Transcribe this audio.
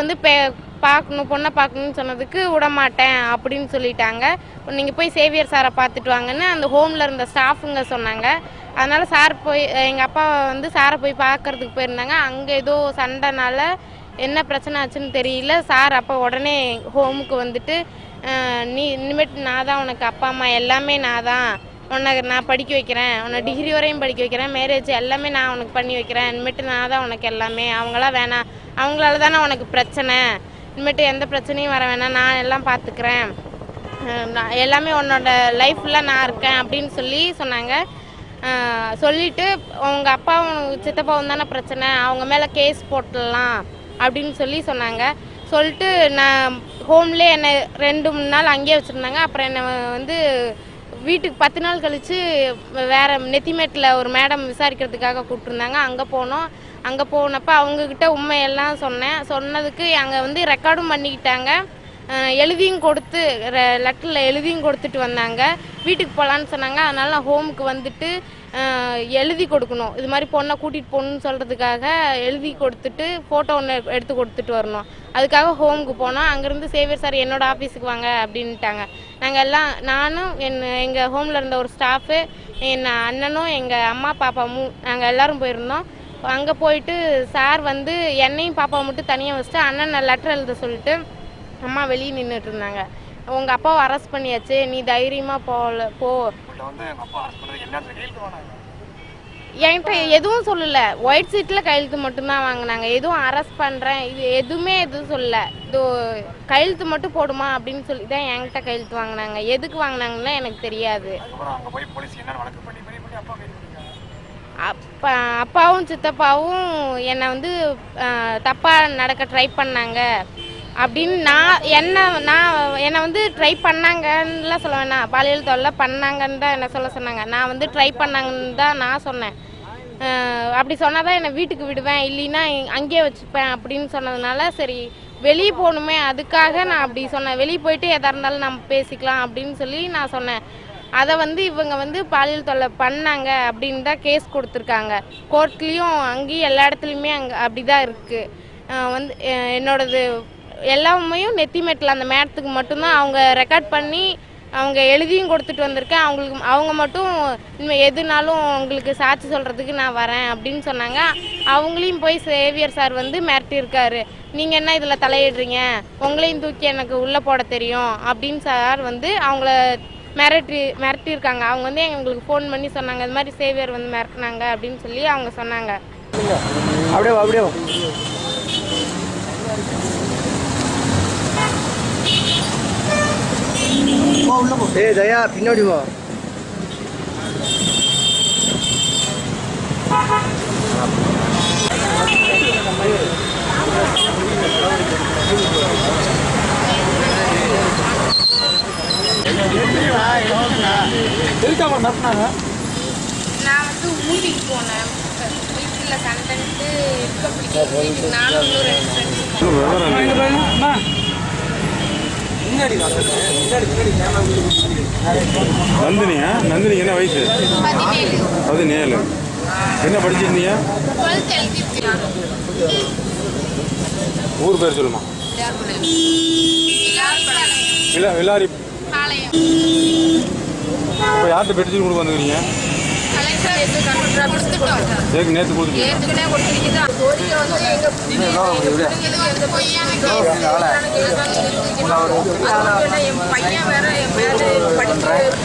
வந்து பெ பார்க்கணும் பொண்ணை பார்க்கணும்னு சொன்னதுக்கு விட மாட்டேன் அப்படின்னு சொல்லிட்டாங்க. நீங்கள் போய் சேவியர் சாரை பார்த்துட்டு வாங்கன்னு அந்த ஹோமில் இருந்த ஸ்டாஃபுங்க சொன்னாங்க. அதனால் சார் போய் எங்கள் அப்பா வந்து சாரை போய் பார்க்கறதுக்கு போயிருந்தாங்க. அங்கே ஏதோ சண்டைனால என்ன பிரச்சனை ஆச்சுன்னு தெரியல. சார் அப்போ உடனே ஹோமுக்கு வந்துட்டு நீ இனிமேட்டு நான் தான் உனக்கு அப்பா அம்மா எல்லாமே நான் தான். உன்னை நான் படிக்க வைக்கிறேன். உன்னை டிகிரி வரையும் படிக்க வைக்கிறேன். மேரேஜ் எல்லாமே நான் உனக்கு பண்ணி வைக்கிறேன். இனிமேட்டு நான் தான் உனக்கு எல்லாமே. அவங்களாம் வேணாம். அவங்களால தானே உனக்கு பிரச்சனை. இனிமேட்டு எந்த பிரச்சனையும் வர வேணாம். நான் எல்லாம் பார்த்துக்கிறேன். நான் எல்லாமே உன்னோட லைஃப்பில் நான் இருக்கேன் அப்படின்னு சொல்லி சொன்னாங்க. சொல்லிட்டு உங்க அப்பாவும் சித்தப்பாவும் தானே பிரச்சனை. அவங்க மேலே கேஸ் போட்டுடலாம் அப்படின்னு சொல்லி சொன்னாங்க. சொல்லிட்டு நான் ஹோம்லேயே என்னை ரெண்டு மூணு நாள் அங்கேயே வச்சுருந்தாங்க. அப்புறம் என்னை வந்து வீட்டுக்கு பத்து நாள் கழித்து வேற நெத்திமேட்டில் ஒரு மேடம் விசாரிக்கிறதுக்காக கூப்பிட்டுருந்தாங்க. அங்கே போனோம். அங்கே போனப்போ அவங்கக்கிட்ட உண்மையெல்லாம் சொன்னேன். சொன்னதுக்கு அங்கே வந்து ரெக்கார்டும் பண்ணிக்கிட்டாங்க. எழுதியும் கொடுத்து லெட்டரில் எழுதியும் கொடுத்துட்டு வந்தாங்க. வீட்டுக்கு போகலான்னு சொன்னாங்க. அதனால் நான் ஹோமுக்கு வந்துட்டு எழுதி கொடுக்கணும். இது மாதிரி பொண்ணை கூட்டிகிட்டு போகணுன்னு சொல்கிறதுக்காக எழுதி கொடுத்துட்டு ஃபோட்டோ ஒன்று எடுத்து கொடுத்துட்டு வரணும். அதுக்காக ஹோமுக்கு போனோம் அங்கேருந்து சேவியர் சார் என்னோட ஆஃபீஸுக்கு வாங்க அப்படின்ட்டாங்க. நாங்கள் எல்லாம் நானும் என் எங்கள் ஹோமில் இருந்த ஒரு ஸ்டாஃபு என் அண்ணனும் எங்கள் அம்மா பாப்பாவும் நாங்கள் எல்லாரும் போயிருந்தோம். அங்கே போயிட்டு சார் வந்து என்னையும் பாப்பாவை மட்டும் தனியாக வச்சுட்டு அண்ணன் லெட்டர் எழுத சொல்லிட்டு அம்மா வெளியே நின்றுட்டு இருந்தாங்க. உங்கள் அப்பாவை அரெஸ்ட் பண்ணியாச்சு. நீ தைரியமாக போகல போ. என்கிட்ட எதுவும் சொல்லல. ஒயிட் சீட்டில் கையெழுத்து மட்டும்தான் வாங்கினாங்க. எதுவும் அரெஸ்ட் பண்ணுறேன் இது எதுவுமே எதுவும் சொல்லல. இது கையெழுத்து மட்டும் போடுமா அப்படின்னு சொல்லி தான் என்கிட்ட கையெழுத்து வாங்கினாங்க. எதுக்கு வாங்கினாங்கன்னு எனக்கு தெரியாது. அப்பா அப்பாவும் சித்தப்பாவும் என்னை வந்து தப்பாக நடக்க ட்ரை பண்ணாங்க. அப்படின்னு நான் என்ன நான் என்னை வந்து ட்ரை பண்ணாங்கன்னுலாம் சொல்ல வேணாம். பாலியல் தொல்லை பண்ணாங்கன்னு தான் என்ன சொல்ல சொன்னாங்க. நான் வந்து ட்ரை பண்ணாங்கன்னு தான் நான் சொன்னேன். அப்படி சொன்னால் தான் என்னை வீட்டுக்கு விடுவேன். இல்லைன்னா அங்கேயே வச்சுப்பேன் அப்படின்னு சொன்னதுனால சரி வெளியே போகணுமே அதுக்காக நான் அப்படி சொன்னேன். வெளியே போயிட்டு எதாக இருந்தாலும் நம்ம பேசிக்கலாம் அப்படின்னு சொல்லி நான் சொன்னேன். அதை வந்து இவங்க வந்து பாலியல் தொல்லை பண்ணாங்க அப்படின்னு தான் கேஸ் கொடுத்துருக்காங்க. கோர்ட்லேயும் அங்கேயும் எல்லா இடத்துலையுமே அங்கே அப்படி தான் இருக்குது வந்து என்னோடது எல்லாமே நெத்திமேட்டில் அந்த மேடத்துக்கு மட்டும்தான் அவங்க ரெக்கார்ட் பண்ணி அவங்க எழுதியும் கொடுத்துட்டு வந்திருக்கேன். அவங்களுக்கு அவங்க மட்டும் இனிமேல் எதுனாலும் உங்களுக்கு சாட்சி சொல்கிறதுக்கு நான் வரேன் அப்படின்னு சொன்னாங்க. அவங்களையும் போய் சேவியர் சார் வந்து மிரட்டியிருக்காரு. நீங்கள் என்ன இதில் தலையிடுறீங்க? உங்களையும் தூக்கி எனக்கு உள்ளே போட தெரியும் அப்படின்னு சார் வந்து அவங்கள மிரட்டி மிரட்டியிருக்காங்க. அவங்க வந்து எங்களுக்கு ஃபோன் பண்ணி சொன்னாங்க இது மாதிரி சேவியர் வந்து மிரட்டினாங்க அப்படின்னு சொல்லி அவங்க சொன்னாங்க. அப்படியே அப்படியே ஏய் தயா பின்னாடி வா நான் வந்து ஊட்டிக்கு போனேன் வீட்டில் வீட்டுக்கு நானும் இன்னும் ரெண்டு ஃப்ரெண்ட்ஸ் நந்தினியா? நந்தினிக்கு என்ன வயசு? பதினேழு. என்ன படிச்சிருந்தீங்க ஊர் பேர் சொல்லுமா? பாளையம். இப்போ யார்கிட்ட பெட்டிச்சு கொடுக்க வந்துக்கிறீங்க நேற்று பையன் வேற படிச்சு